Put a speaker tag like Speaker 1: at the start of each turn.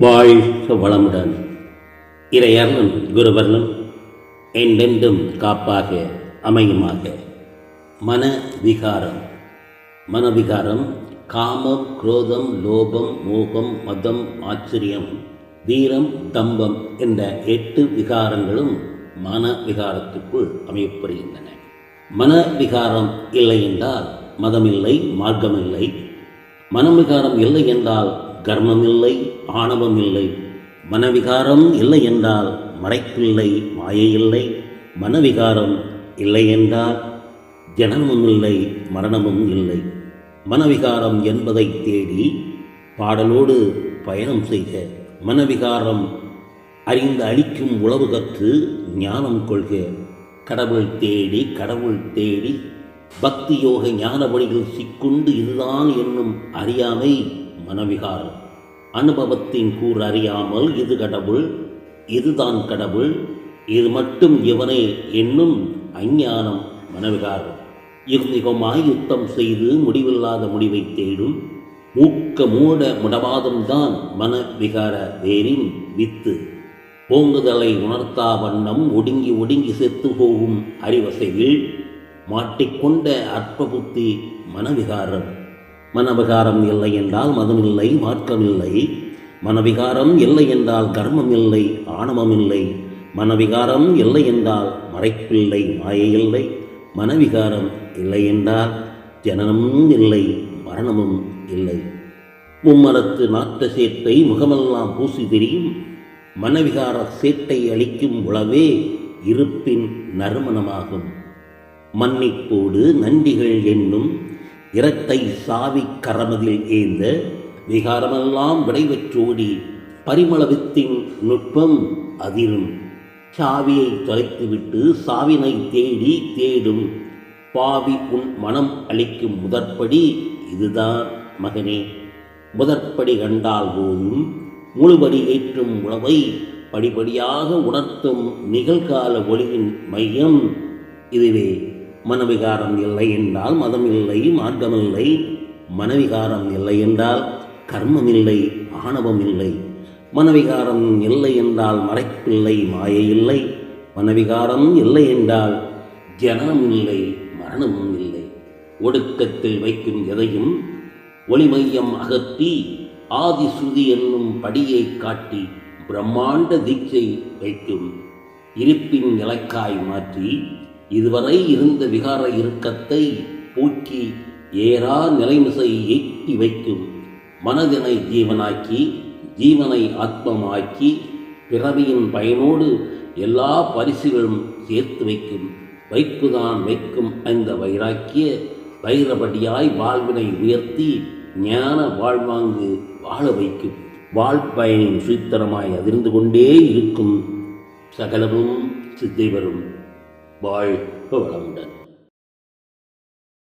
Speaker 1: வாழ்க வளமுடன். இறையர்ணம் குருவர்ணம் என்றென்றும் காப்பாக அமையுமாக. மன விகாரம். மனவிகாரம் காமம் குரோதம் லோபம் மோகம் மதம் ஆச்சரியம் வீரம் தம்பம் என்ற எட்டு விகாரங்களும் மன விகாரத்துக்குள் அமையப்படுகின்றன மன விகாரம் இல்லை என்றால் மதமில்லை மார்க்கமில்லை மனவிகாரம் இல்லை என்றால் கர்மம் இல்லை ஆணவம் இல்லை மனவிகாரம் இல்லை என்றால் மறைப்பில்லை மாயை இல்லை மனவிகாரம் இல்லை என்றால் ஜனனமும் இல்லை மரணமும் இல்லை. மனவிகாரம் என்பதை தேடி பாடலோடு பயணம் செய்க. மனவிகாரம் அறிந்து அழிக்கும் உளவு கற்று ஞானம் கொள்க. கடவுள் தேடி கடவுள் தேடி பக்தி யோக ஞான வழியில் சிக்குண்டு இதுதான் என்னும் அறியாமை மனவிகார் அனுபவத்தின் கூறு அறியாமல் இது கடவுள் இதுதான் கடவுள் இது மட்டும் இவனை என்னும் அஞ்ஞானம் மனவிகார் யுகமாய் யுத்தம் செய்து முடிவில்லாத முடிவை தேடும் மூக்க மூட முடவாதம்தான் மனவிகார வேரின் வித்து. ஓங்குதலை உணர்த்தா வண்ணம் ஒடுங்கி ஒடுங்கி செத்து போகும் அறிவசையில் மாட்டிக்கொண்ட அற்ப புத்தி மனவிகாரம். மனவிகாரம் இல்லை என்றால் மதமில்லை மாற்றமில்லை மனவிகாரம் இல்லை என்றால் கர்மம் இல்லை ஆணவம் இல்லை மனவிகாரம் இல்லை என்றால் மறைப்பில்லை மாயை இல்லை மனவிகாரம் இல்லை என்றால் ஜனனமும் இல்லை மரணமும் இல்லை. மும்மரத்து நாட்ட சேட்டை முகமெல்லாம் பூசி தெரியும். மனவிகார சேட்டை அளிக்கும் உளவே இருப்பின் நறுமணமாகும். மன்னிப்போடு நன்றிகள் என்னும் இரட்டை சாவி கரமதில் ஏந்த விகாரமெல்லாம் விடைபெற்றோடி பரிமளவித்தின் நுட்பம் அதிரும். சாவியை தொலைத்துவிட்டு சாவினை தேடி தேடும் பாவி உன் மனம் அளிக்கும் முதற்படி இதுதான் மகனே. முதற்படி கண்டால் போதும் முழுபடி ஏற்றும் உணவை படிப்படியாக உணர்த்தும் நிகழ்கால ஒளியின் மையம் இதுவே. மனவிகாரம் இல்லை என்றால் மதம் இல்லை மார்க்கமில்லை. மனவிகாரம் இல்லை என்றால் கர்மம் இல்லை ஆணவம் இல்லை மனவிகாரம் இல்லை என்றால் மறைப்பில்லை மாயை இல்லை மனவிகாரம் இல்லை என்றால் ஜனனம் இல்லை மரணமும் இல்லை. ஒடுக்கத்தில் வைக்கும் எதையும் ஒளிமையம் அகற்றி ஆதிசுதி என்னும் படியை காட்டி பிரம்மாண்ட தீட்சை வைக்கும் இருப்பின் இலக்காய் மாற்றி இதுவரை இருந்த விகார இறுக்கத்தை போக்கி ஏறா நிலைமிசை ஏற்றி வைக்கும் மனதினை ஜீவனாக்கி ஜீவனை ஆத்மமாக்கி பிறவியின் பயனோடு எல்லா பரிசுகளும் சேர்த்து வைக்கும். வைப்புதான் வைக்கும் அந்த வைராக்கிய வைரபடியாய் வாழ்வினை உயர்த்தி ஞான வாழ்வாங்கு வாழ வைக்கும். வாழ்பயனின் சுத்திரமாய் அதிர்ந்து கொண்டே இருக்கும் சகலமும் சித்தை வரும் வாழ்க வளமுடன்